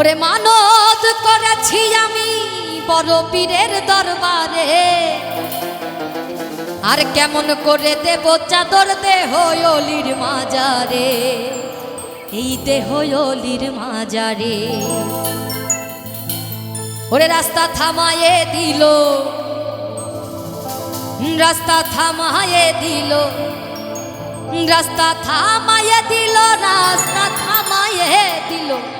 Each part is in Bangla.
ওরে মানত করেছি আমি বড় পীরের দরবারে। আর কেমন করে দেব চাদর দেহ অলির মাজারে? এই দেহ অলির মাজারে। ওরে রাস্তা থামায়ে দিল, রাস্তা থামায়ে দিল, রাস্তা থামায়ে দিল, রাস্তা থামায়ে দিল।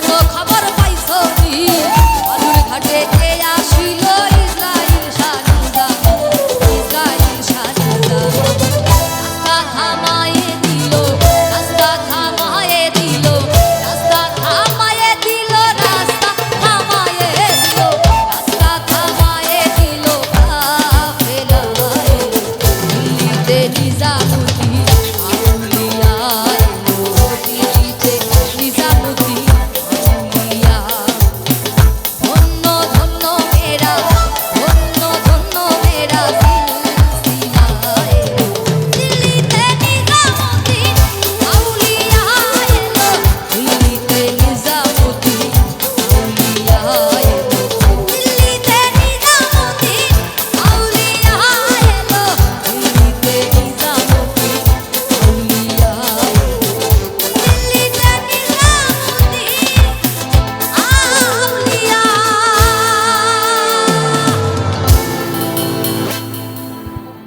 no